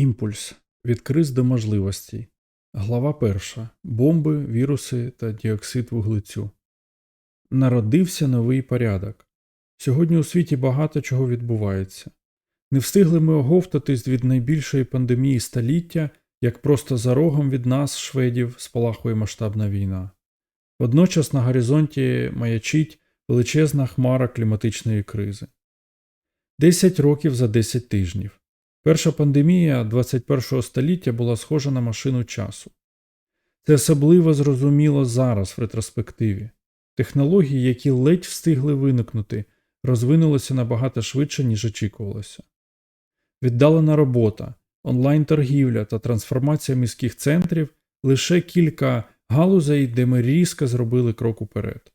Імпульс від криз до можливостей. Глава перша. Бомби, віруси та діоксид вуглецю. Народився новий порядок. Сьогодні у світі багато чого відбувається. Не встигли ми оговтатись від найбільшої пандемії століття, як просто за рогом від нас, шведів, спалахує масштабна війна. Водночас на горизонті маячить величезна хмара кліматичної кризи. 10 років за 10 тижнів. Перша пандемія 21 століття була схожа на машину часу. Це особливо зрозуміло зараз в ретроспективі. Технології, які ледь встигли виникнути, розвинулися набагато швидше, ніж очікувалося. Віддалена робота, онлайн-торгівля та трансформація міських центрів лише кілька галузей, де ми різко зробили крок уперед.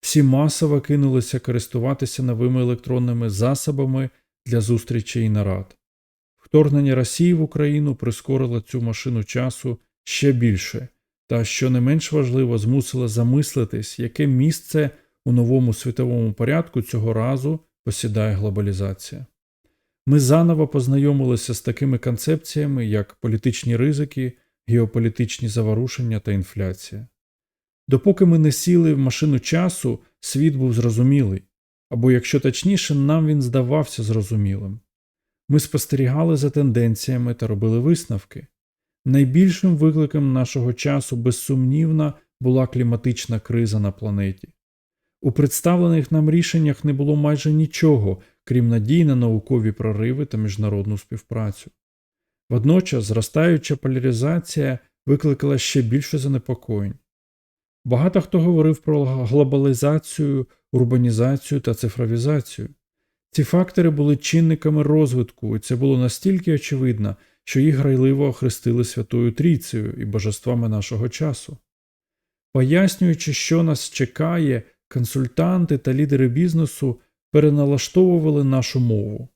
Всі масово кинулися користуватися новими електронними засобами для зустрічей і нарад. Вторгнення Росії в Україну прискорило цю машину часу ще більше, та, що не менш важливо, змусило замислитись, яке місце у новому світовому порядку цього разу посідає глобалізація. Ми заново познайомилися з такими концепціями, як політичні ризики, геополітичні заворушення та інфляція. Допоки ми не сіли в машину часу, світ був зрозумілий, або, якщо точніше, нам він здавався зрозумілим. Ми спостерігали за тенденціями та робили висновки. Найбільшим викликом нашого часу, безсумнівно, була кліматична криза на планеті. У представлених нам рішеннях не було майже нічого, крім надій на наукові прориви та міжнародну співпрацю. Водночас зростаюча поляризація викликала ще більше занепокоєнь. Багато хто говорив про глобалізацію, урбанізацію та цифровізацію. Ці фактори були чинниками розвитку, і це було настільки очевидно, що їх грайливо охрестили Святою Трійцею і божествами нашого часу. Пояснюючи, що нас чекає, консультанти та лідери бізнесу переналаштовували нашу мову.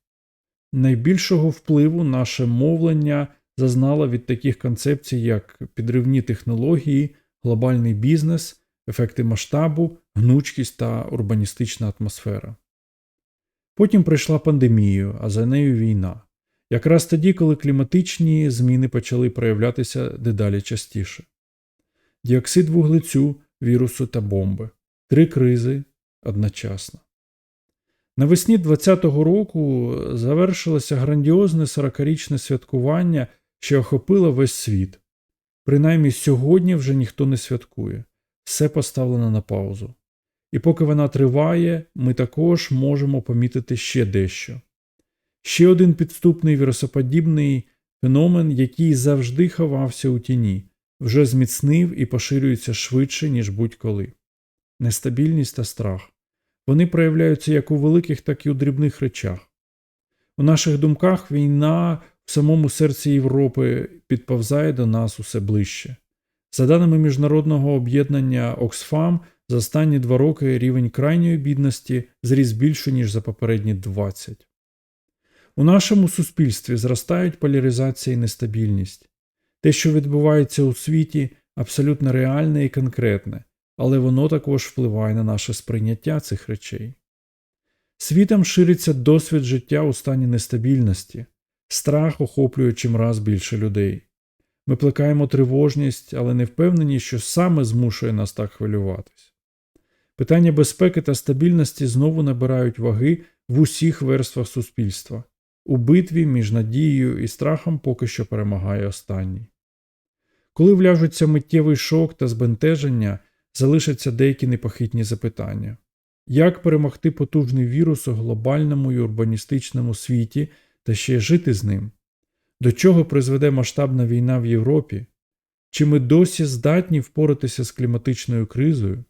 Найбільшого впливу наше мовлення зазнало від таких концепцій, як підривні технології, глобальний бізнес, ефекти масштабу, гнучкість та урбаністична атмосфера. Потім прийшла пандемія, а за нею війна. Якраз тоді, коли кліматичні зміни почали проявлятися дедалі частіше. Діоксид вуглецю, вірусу та бомби. Три кризи одночасно. Навесні 2020 року завершилося грандіозне 40-річне святкування, що охопило весь світ. Принаймні сьогодні вже ніхто не святкує, все поставлено на паузу. І поки вона триває, ми також можемо помітити ще дещо. Ще один підступний вірусоподібний феномен, який завжди ховався у тіні, вже зміцнив і поширюється швидше, ніж будь-коли. Нестабільність та страх. Вони проявляються як у великих, так і у дрібних речах. У наших думках війна в самому серці Європи підповзає до нас усе ближче. За даними міжнародного об'єднання Оксфам, за останні два роки рівень крайньої бідності зріс більше, ніж за попередні 20. У нашому суспільстві зростають поляризація і нестабільність. Те, що відбувається у світі, абсолютно реальне і конкретне, але воно також впливає на наше сприйняття цих речей. Світом шириться досвід життя у стані нестабільності, страх охоплює чимраз більше людей. Ми плекаємо тривожність, але не впевнені, що саме змушує нас так хвилюватись. Питання безпеки та стабільності знову набирають ваги в усіх верствах суспільства. У битві між надією і страхом поки що перемагає останній. Коли вляжуться миттєвий шок та збентеження, залишаться деякі непохитні запитання як перемогти потужний вірус у глобальному і урбаністичному світі та ще жити з ним? До чого призведе масштабна війна в Європі? Чи ми досі здатні впоратися з кліматичною кризою?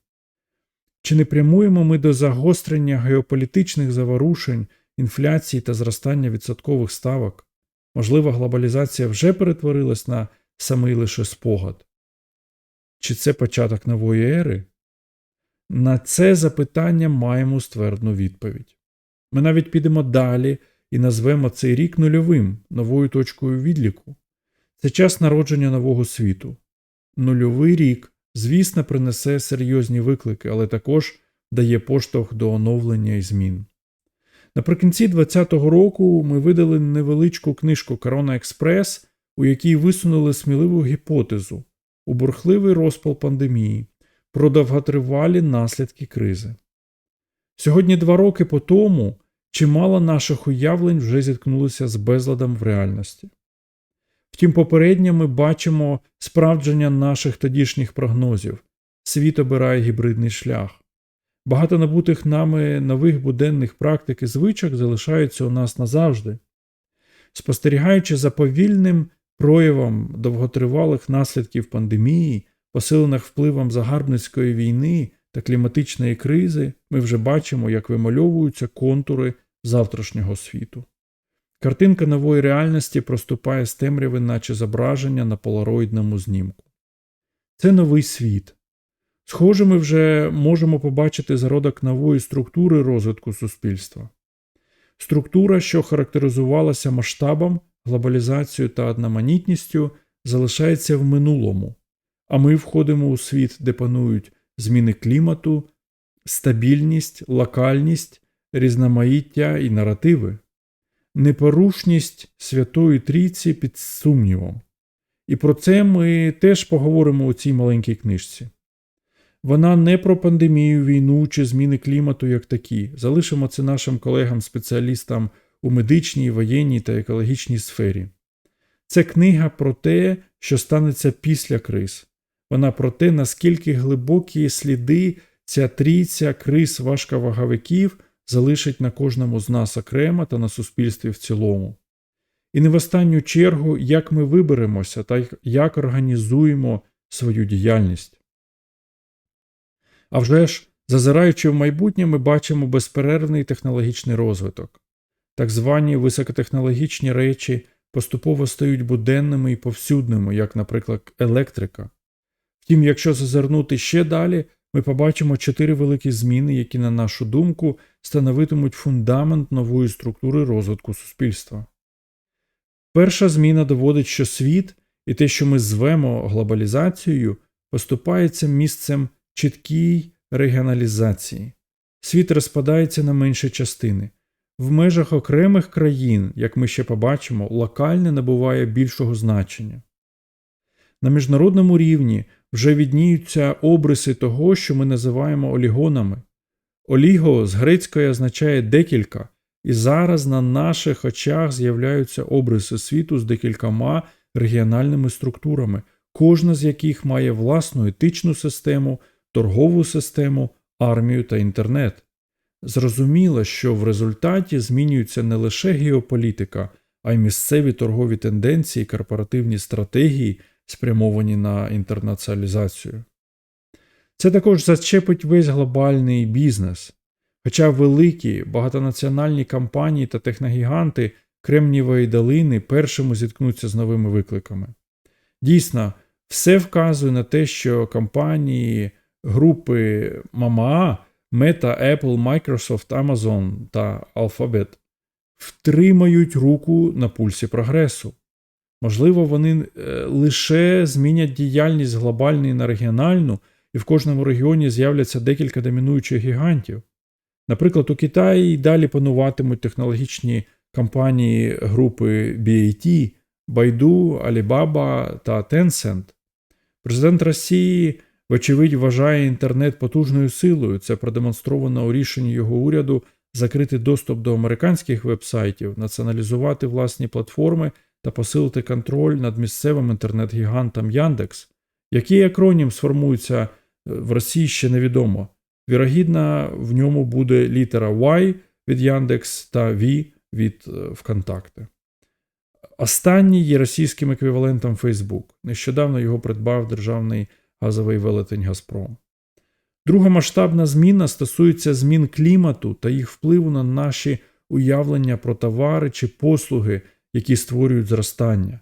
Чи не прямуємо ми до загострення геополітичних заворушень, інфляції та зростання відсоткових ставок? Можливо, глобалізація вже перетворилась на самий лише спогад? Чи це початок нової ери? На це запитання маємо ствердну відповідь. Ми навіть підемо далі і назвемо цей рік нульовим, новою точкою відліку. Це час народження нового світу. Нульовий рік, звісно, принесе серйозні виклики, але також дає поштовх до оновлення і змін. Наприкінці 2020 року ми видали невеличку книжку Корона Експрес, у якій висунули сміливу гіпотезу у бурхливий розпал пандемії про довготривалі наслідки кризи. Сьогодні, два роки по тому, чимало наших уявлень вже зіткнулися з безладом в реальності. Втім, попередньо ми бачимо справдження наших тодішніх прогнозів. Світ обирає гібридний шлях. Багато набутих нами нових буденних практик і звичок залишаються у нас назавжди. Спостерігаючи за повільним проявом довготривалих наслідків пандемії, посилених впливом загарбницької війни та кліматичної кризи, ми вже бачимо, як вимальовуються контури завтрашнього світу. Картинка нової реальності проступає з темряви, наче зображення на полароїдному знімку. Це новий світ. Схоже, ми вже можемо побачити зародок нової структури розвитку суспільства. Структура, що характеризувалася масштабом, глобалізацією та одноманітністю, залишається в минулому, а ми входимо у світ, де панують зміни клімату, стабільність, локальність, різноманіття і наративи, непорушність Святої Трійці під сумнівом. І про це ми теж поговоримо у цій маленькій книжці. Вона не про пандемію, війну чи зміни клімату як такі. Залишимо це нашим колегам-спеціалістам у медичній, воєнній та екологічній сфері. Це книга про те, що станеться після криз. Вона про те, наскільки глибокі сліди ця трійця криз важковаговиків залишить на кожному з нас окремо та на суспільстві в цілому. І не в останню чергу, як ми виберемося та як організуємо свою діяльність. А вже ж, зазираючи в майбутнє, ми бачимо безперервний технологічний розвиток. Так звані високотехнологічні речі поступово стають буденними і повсюдними, як, наприклад, електрика. Втім, якщо зазирнути ще далі, ми побачимо чотири великі зміни, які, на нашу думку, становитимуть фундамент нової структури розвитку суспільства. Перша зміна доводить, що світ і те, що ми звемо глобалізацією, поступається місцем чіткій регіоналізації. Світ розпадається на менші частини. В межах окремих країн, як ми ще побачимо, локальне набуває більшого значення. На міжнародному рівні вже відніються обриси того, що ми називаємо олігонами. Оліго з грецької означає декілька, і зараз на наших очах з'являються обриси світу з декількома регіональними структурами, кожна з яких має власну етичну систему, торгову систему, армію та інтернет. Зрозуміло, що в результаті змінюється не лише геополітика, а й місцеві торгові тенденції, корпоративні стратегії, спрямовані на інтернаціалізацію. Це також зачепить весь глобальний бізнес. Хоча великі багатонаціональні компанії та техногіганти Кремнієвої долини першими зіткнуться з новими викликами. Дійсно, все вказує на те, що компанії групи МАМА Meta, Apple, Microsoft, Amazon та Alphabet втримають руку на пульсі прогресу. Можливо, вони е, лише змінять діяльність глобальної на регіональну, і в кожному регіоні з'являться декілька домінуючих гігантів. Наприклад, у Китаї далі пануватимуть технологічні компанії групи BAT, Baidu, Alibaba та Tencent. Президент Росії Вочевидь, вважає інтернет потужною силою. Це продемонстровано у рішенні його уряду закрити доступ до американських вебсайтів, націоналізувати власні платформи та посилити контроль над місцевим інтернет-гігантом Яндекс. Який акронім сформується в Росії ще невідомо. Вірогідно, в ньому буде літера Y від Яндекс та V від е, ВКонтакте. Останній є російським еквівалентом Facebook. Нещодавно його придбав державний газовий велетень Газпром. Друга масштабна зміна стосується змін клімату та їх впливу на наші уявлення про товари чи послуги, які створюють зростання.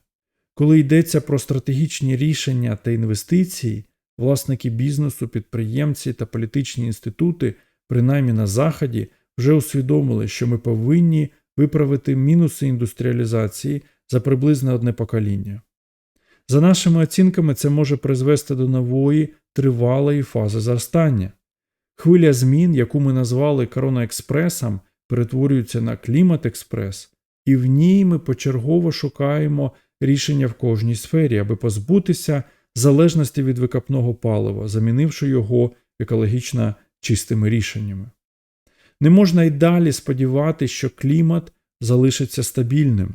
Коли йдеться про стратегічні рішення та інвестиції, власники бізнесу, підприємці та політичні інститути, принаймні на Заході, вже усвідомили, що ми повинні виправити мінуси індустріалізації за приблизно одне покоління. За нашими оцінками, це може призвести до нової тривалої фази зростання. Хвиля змін, яку ми назвали коронаекспресом, перетворюється на Клімат Експрес, і в ній ми почергово шукаємо рішення в кожній сфері, аби позбутися залежності від викопного палива, замінивши його екологічно чистими рішеннями. Не можна й далі сподіватися, що клімат залишиться стабільним.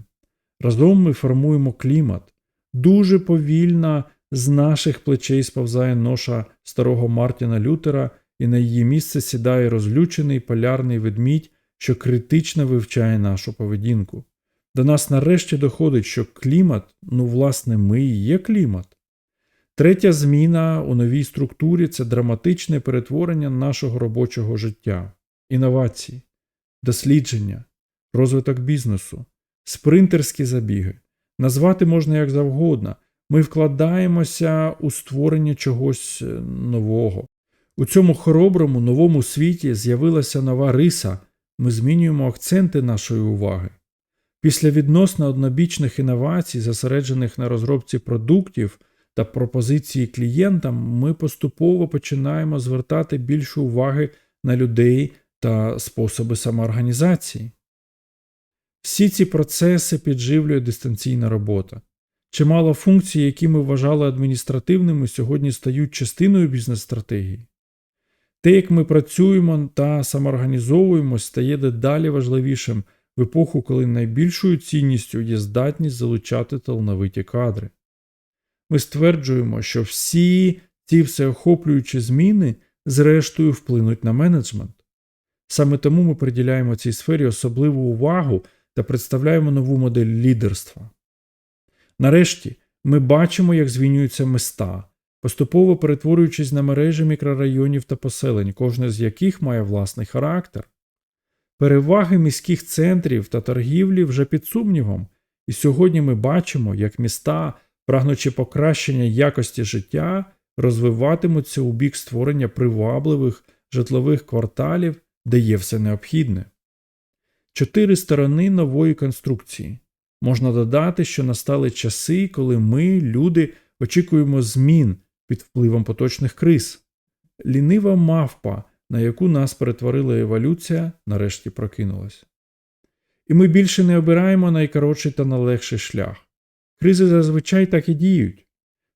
Разом ми формуємо клімат. Дуже повільно з наших плечей сповзає ноша старого Мартіна Лютера, і на її місце сідає розлючений полярний ведмідь, що критично вивчає нашу поведінку. До нас нарешті доходить, що клімат, ну, власне, ми і є клімат. Третя зміна у новій структурі це драматичне перетворення нашого робочого життя, інновації, дослідження, розвиток бізнесу, спринтерські забіги. Назвати можна як завгодно. Ми вкладаємося у створення чогось е, нового. У цьому хороброму новому світі з'явилася нова риса. Ми змінюємо акценти нашої уваги. Після відносно однобічних інновацій, зосереджених на розробці продуктів та пропозиції клієнтам, ми поступово починаємо звертати більше уваги на людей та способи самоорганізації. Всі ці процеси підживлює дистанційна робота. Чимало функцій, які ми вважали адміністративними, сьогодні стають частиною бізнес-стратегії. Те, як ми працюємо та самоорганізовуємось, стає дедалі важливішим в епоху, коли найбільшою цінністю є здатність залучати талановиті кадри. Ми стверджуємо, що всі ці всеохоплюючі зміни зрештою вплинуть на менеджмент. Саме тому ми приділяємо цій сфері особливу увагу та представляємо нову модель лідерства. Нарешті ми бачимо, як змінюються міста, поступово перетворюючись на мережі мікрорайонів та поселень, кожне з яких має власний характер. Переваги міських центрів та торгівлі вже під сумнівом, і сьогодні ми бачимо, як міста, прагнучи покращення якості життя, розвиватимуться у бік створення привабливих житлових кварталів, де є все необхідне. Чотири сторони нової конструкції. Можна додати, що настали часи, коли ми, люди, очікуємо змін під впливом поточних криз. Лінива мавпа, на яку нас перетворила еволюція, нарешті прокинулась. І ми більше не обираємо найкоротший та найлегший шлях. Кризи зазвичай так і діють.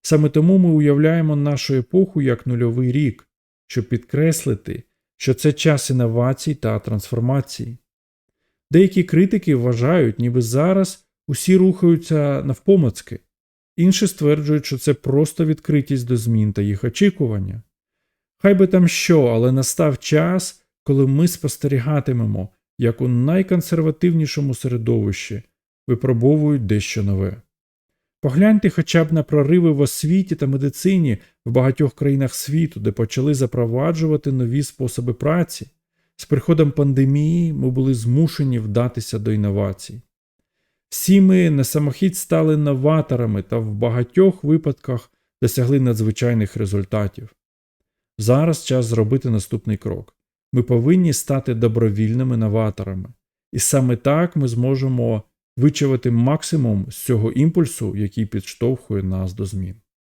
Саме тому ми уявляємо нашу епоху як нульовий рік, щоб підкреслити, що це час інновацій та трансформації. Деякі критики вважають, ніби зараз усі рухаються навпомацки, інші стверджують, що це просто відкритість до змін та їх очікування. Хай би там що, але настав час, коли ми спостерігатимемо, як у найконсервативнішому середовищі випробовують дещо нове. Погляньте хоча б на прориви в освіті та медицині в багатьох країнах світу, де почали запроваджувати нові способи праці. З приходом пандемії ми були змушені вдатися до інновацій. Всі ми на самохід стали новаторами та в багатьох випадках досягли надзвичайних результатів. Зараз час зробити наступний крок. Ми повинні стати добровільними новаторами, і саме так ми зможемо вичавити максимум з цього імпульсу, який підштовхує нас до змін.